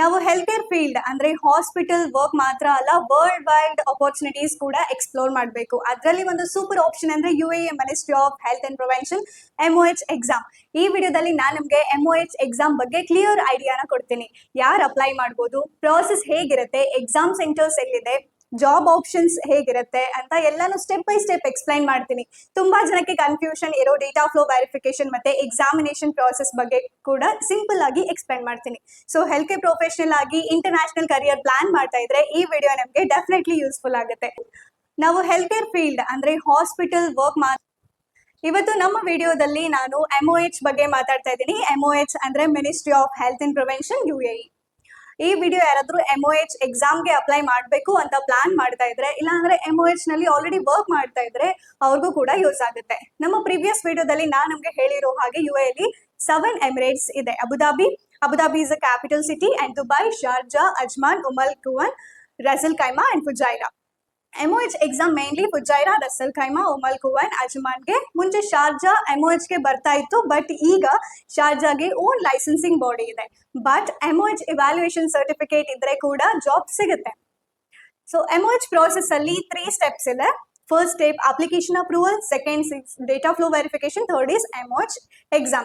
ನಾವು health care field ಅಂದ್ರೆ hospital work ಮಾತ್ರ ಅಲ್ಲ ವರ್ಲ್ಡ್ ವೈಡ್ ಅಪರ್ಚುನಿಟೀಸ್ ಕೂಡ ಎಕ್ಸ್ಪ್ಲೋರ್ ಮಾಡಬೇಕು. ಅದರಲ್ಲಿ ಒಂದು ಸೂಪರ್ ಆಪ್ಷನ್ ಅಂದ್ರೆ U A ministry of health and prevention M H exam ಈ ವಿಡಿಯೋದಲ್ಲಿ ನಾನು ನಿಮಗೆ ಎಂ ಎಚ್ ಎಕ್ಸಾಮ್ ಬಗ್ಗೆ ಕ್ಲಿಯರ್ ಐಡಿಯಾನ ಕೊಡ್ತೀನಿ. ಯಾರು ಅಪ್ಲೈ ಮಾಡ್ಬೋದು ಪ್ರೋಸೆಸ್ ಹೇಗಿರುತ್ತೆ ಎಕ್ಸಾಮ್ ಸೆಂಟರ್ಸ್ ಎಲ್ಲಿದೆ ಜಾಬ್ ಆಪ್ಷನ್ಸ್ ಹೇಗಿರುತ್ತೆ ಅಂತ ಎಲ್ಲಾನು ಸ್ಟೆಪ್ ಬೈ ಸ್ಟೆಪ್ ಎಕ್ಸ್ಪ್ಲೈನ್ ಮಾಡ್ತೀನಿ. ತುಂಬಾ ಜನಕ್ಕೆ ಕನ್ಫ್ಯೂಷನ್ ಇರೋ ಡೇಟಾ ಫ್ಲೋ ವೆರಿಫಿಕೇಶನ್ ಮತ್ತೆ ಎಕ್ಸಾಮಿನೇಷನ್ ಪ್ರಾಸೆಸ್ ಬಗ್ಗೆ ಕೂಡ ಸಿಂಪಲ್ ಆಗಿ ಎಕ್ಸ್ಪ್ಲೈನ್ ಮಾಡ್ತೀನಿ. ಸೊ ಹೆಲ್ತ್ ಕೇರ್ ಪ್ರೊಫೆಷನಲ್ ಆಗಿ ಇಂಟರ್ನ್ಯಾಷನಲ್ ಕರಿಯರ್ ಪ್ಲಾನ್ ಮಾಡ್ತಾ ಇದ್ರೆ ಈ ವಿಡಿಯೋ ನಮಗೆ ಡೆಫಿನೆಟ್ಲಿ ಯೂಸ್ಫುಲ್ ಆಗುತ್ತೆ. ನಾವು ಹೆಲ್ತ್ ಕೇರ್ ಫೀಲ್ಡ್ ಅಂದ್ರೆ ಹಾಸ್ಪಿಟಲ್ ವರ್ಕ್ ಮಾ ಇವತ್ತು ನಮ್ಮ ವಿಡಿಯೋದಲ್ಲಿ ನಾನು ಎಂ ಎಚ್ ಬಗ್ಗೆ ಮಾತಾಡ್ತಾ ಇದ್ದೀನಿ. ಎಂ ಎಚ್ ಅಂದ್ರೆ ministry of health and prevention U ಈ ವಿಡಿಯೋ ಯಾರಾದ್ರೂ ಎಂ ಒ ಎಚ್ ಎಕ್ಸಾಮ್ಗೆ ಅಪ್ಲೈ ಮಾಡಬೇಕು ಅಂತ ಪ್ಲಾನ್ ಮಾಡ್ತಾ ಇದ್ರೆ, ಇಲ್ಲಾಂದ್ರೆ ಅಂದ್ರೆ ಒ ಎಚ್ನಲ್ಲಿ ಆಲ್ರೆಡಿ ವರ್ಕ್ ಮಾಡ್ತಾ ಇದ್ರೆ ಅವ್ರಿಗೂ ಕೂಡ ಯೂಸ್ ಆಗುತ್ತೆ. ನಮ್ಮ ಪ್ರೀವಿಯಸ್ ವಿಡಿಯೋದಲ್ಲಿ ನಾನು ನಮ್ಗೆ ಹೇಳಿರೋ ಹಾಗೆ ಯು ಎಲ್ಲಿ ಸೆವೆನ್ ಎಮಿರೇಟ್ಸ್ ಇದೆ. Abu Dhabi Abu Dhabi is a capital city and Dubai Sharjah Ajman Umm al Quwain Ras al Khaimah and Fujairah MOH exam mainly Fujairah Ras al Khaimah Umm al Quwain ಅಜ್ಮಾನ್ಗೆ ಮುಂಚೆ Sharjah ಎಮ್ಒಎಚ್ಗೆ ಬರ್ತಾ ಇತ್ತು but ಈಗ ಶಾರ್ಜಾಗೆ own licensing body ಇದೆ but ಎಮ್ಒಎಚ್ evaluation certificate ಇದ್ರೆ ಕೂಡ job ಸಿಗುತ್ತೆ ಸೊ ಎಮ್ಒಎಚ್ ಪ್ರಾಸೆಸ್ ಅಲ್ಲಿ ತ್ರೀ ಸ್ಟೆಪ್ಸ್ ಇದೆ first step application approval second data flow verification third is MOH exam